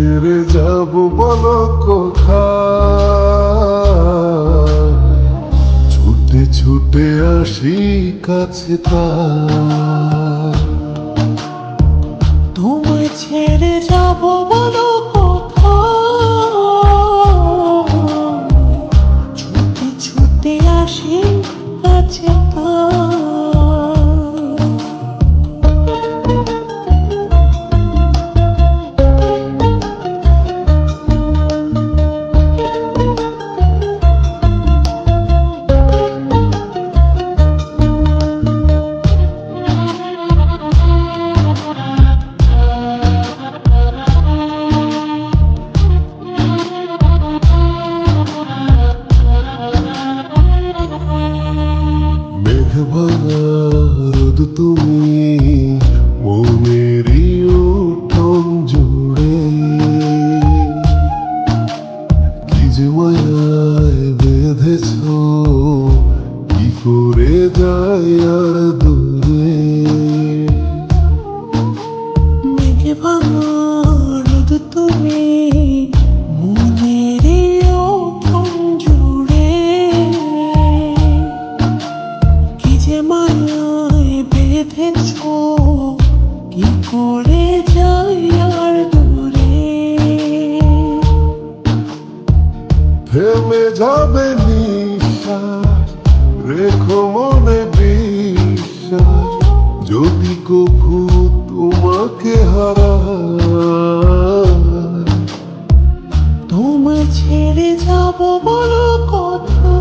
ছেড়ে যাব বলো ছুটে ছুটে আসি কাছে তোমায় ছেড়ে যাব বলো যায় আর দূরে। মেঘে ভাঙা রোদ তুমি কি যে মায়ায় বেঁধেছ কি করে যাই আর দূরে। থেমে যাবে নিঃশ্বাস রেখো হারা ছেড়ে যাব বলো কথা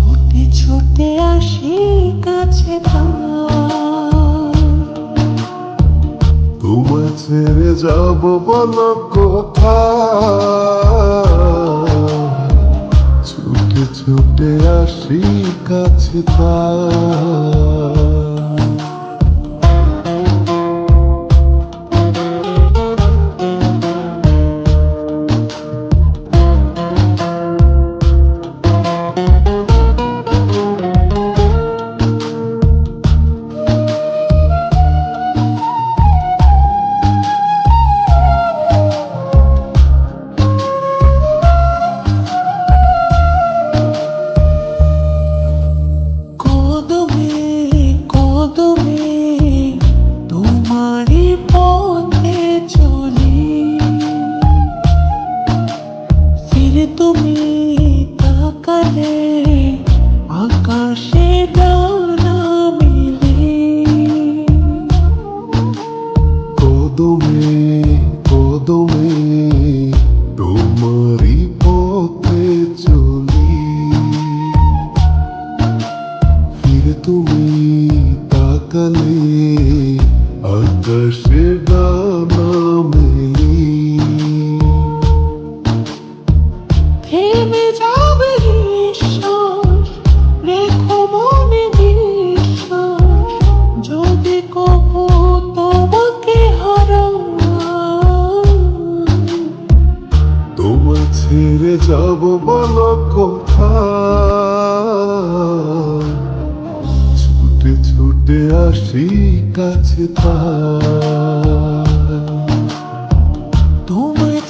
ছুটে ছুটে আসি কাছে তোমায় ছেড়ে যাব বলো কোথা ছুটে ছুটে আসি কাছে তার তাকালে আকাশে ডানা মিলে। কদমে কদমে তোমারই পথে চলি। ফিরে তুমি তাকালে আকাশে ডানা মেলি। থেমে যাবে ছেড়ে যাব বলো কোথায় ছুটে ছুটে আসি কাছে তার তোমায়